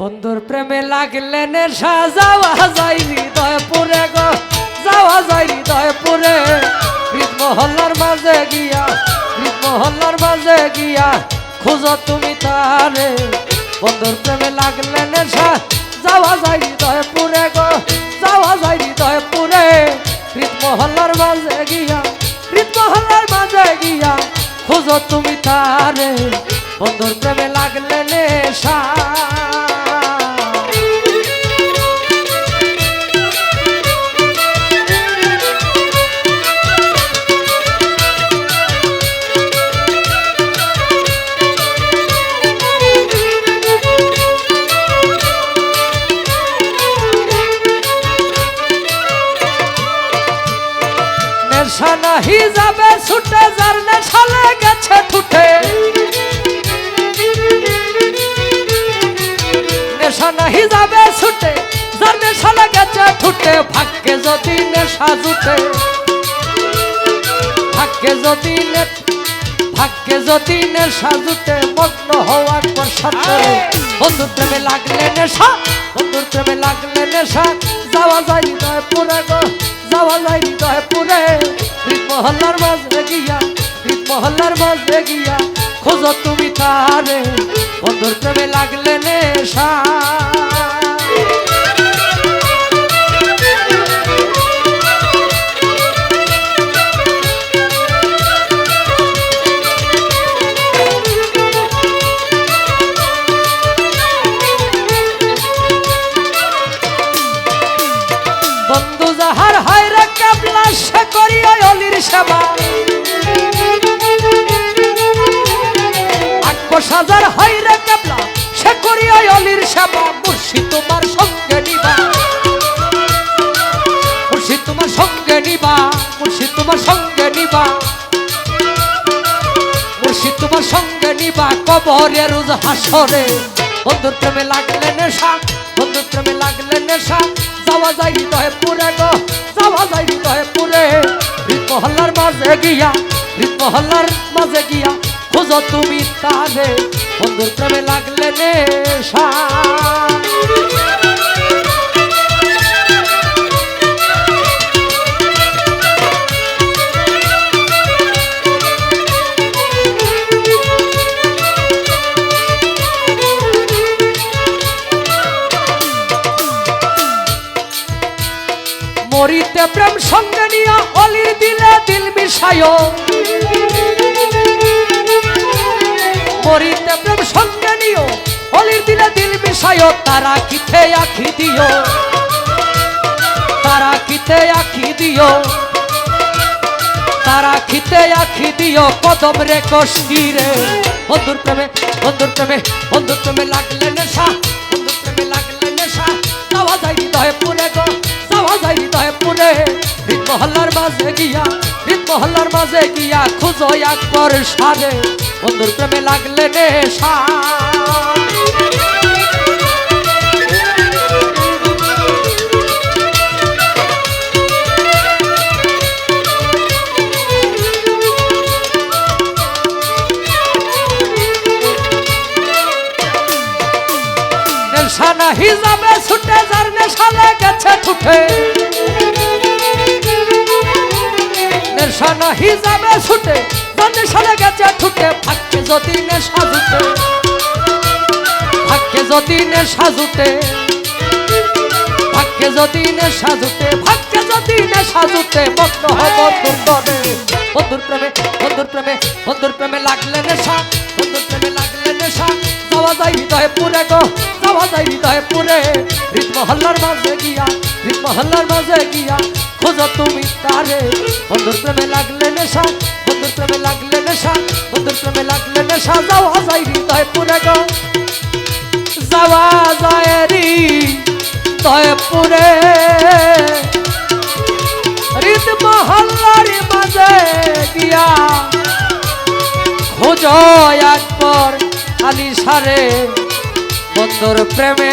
বন্ধুর প্রেমে লাগলে নেশা, যাওয়া যায় হৃদয় গো, যাওয়া যায় হৃদয় পুরে মহল্লার মাঝে গিয়া মহল্লার মাঝে গিয়া খুঁজো তুমি তারে। বন্ধুর প্রেমে লাগলে নেশা, যাওয়া যায় হৃদয় গো, যাওয়া যায় হৃদয় পুরে মহল্লার মাঝে গিয়া মহল্লার মাঝে গিয়া খুঁজো তুমি তারে। বন্ধুর প্রেমে লাগলে নেশা। নাহি যাবে ছুটে যার নেশা লেগেছে ঠুটে নেশা নাহি যাবে ছুটে, যার নেশা লেগেছে ঠুটে ভাগ্যে যদি নেশা জুটে। ভাগ্যে যদি নে- ভাগ্যে যদি নেশা জুটে, মগ্ন হওয়ার পর সাথে। বন্ধুর প্রেমে লাগলে নেশা, বন্ধুর প্রেমে লাগলে নেশা, যাওয়া যায় পুরে গো যাওয়া যায় হৃদয় পুরে হৃদ মহল্লার মাঝে গিয়া হৃদ মহল্লার মাঝে গিয়া, খোঁজো তুমি তারে, বন্ধুর প্রেমে লাগলে নেশা। সাজার হয় রে কেবলা, সে করিয়া অলির সেবা মুর্শিদ তোমার সঙ্গে নিবা। মুর্শিদ তোমার সঙ্গে নিবা মুর্শিদ তোমার সঙ্গে নিবা। মুর্শিদ তোমার সঙ্গে নিবা, কবরে রোজ হাসরে। বন্ধুর প্রেমে লাগলে নেশা, বন্ধুর প্রেমে লাগলে নেশা। যাওয়া যায় হৃদয়ে পুরে গো, যাওয়া যায় হৃদয়ে পুরে। মহল্লার মাঝে গিয়া মহল্লার মাঝে গিয়া খোঁজো তুমি তারে বন্ধুর প্রেমে লাগলে নেশা। মরিতে প্রেম সঙ্গে নিয়া অলির দিলে দিল মিশায় মরিতে প্রেম সঙ্গে নিও অলির দিলে দিল মিশায় তারা কিথে আখি দিও। তারা কিতে আখি দিও, তারা খিতে আখি দিও, কদম রে কষ্টিরে বন্ধুর প্রেমে বন্ধুর প্রেমে বন্ধুর প্রেমে লাগলে নেশা, বন্ধুর প্রেমে লাগলে নেশা। যাওয়া যায় হৃদয়ে পুরে গো, যাওয়া যায় হৃদয়ে পুরে হৃদ মহল্লার মাঝে গিয়া হৃদ মহল্লার মাঝে গিয়া খুঁজো একবার সারে। বন্ধুর প্রেমে লাগলে নেশা। নেশা নাহি ছুটে যার নেশা লেগেছে ঠুঠে নেশা নাহি যাবে ছুটে যার নেশা লেগেছে ঠুটে নেশা জুটে। ভাগ্যে যদি নেশা জুটে। ভাগ্যে যদি নেশা জুটে ভাগ্যে যদি নেশা জুটে মগ্ন হব দুর্দনে বন্ধুর প্রেমে বন্ধুর প্রেমে বন্ধুর প্রেমে লাগলে নেশা, বন্ধুর প্রেমে লাগলে নেশা। যাওয়া যায় হৃদয়ে পুরে গো, যাওয়া যায় হৃদয়ে পুরে। মহল্লার মাঝে গিয়া হৃদ মহল্লার মাঝে গিয়া, খোঁজো তুমি তারে। বন্ধুর প্রেমে লাগলে নেশা, বন্ধুর প্রেমে লাগলে নেশা, বন্ধুর প্রেমে লাগলে নেশা যাওয়া যায় হৃদয়ে পুরে গো। যাওয়া যায় তয় পুরে হৃদ মহল্লার মাঝে গিয়া, খোঁজ একবার আলি সারে। বন্ধুর প্রেমে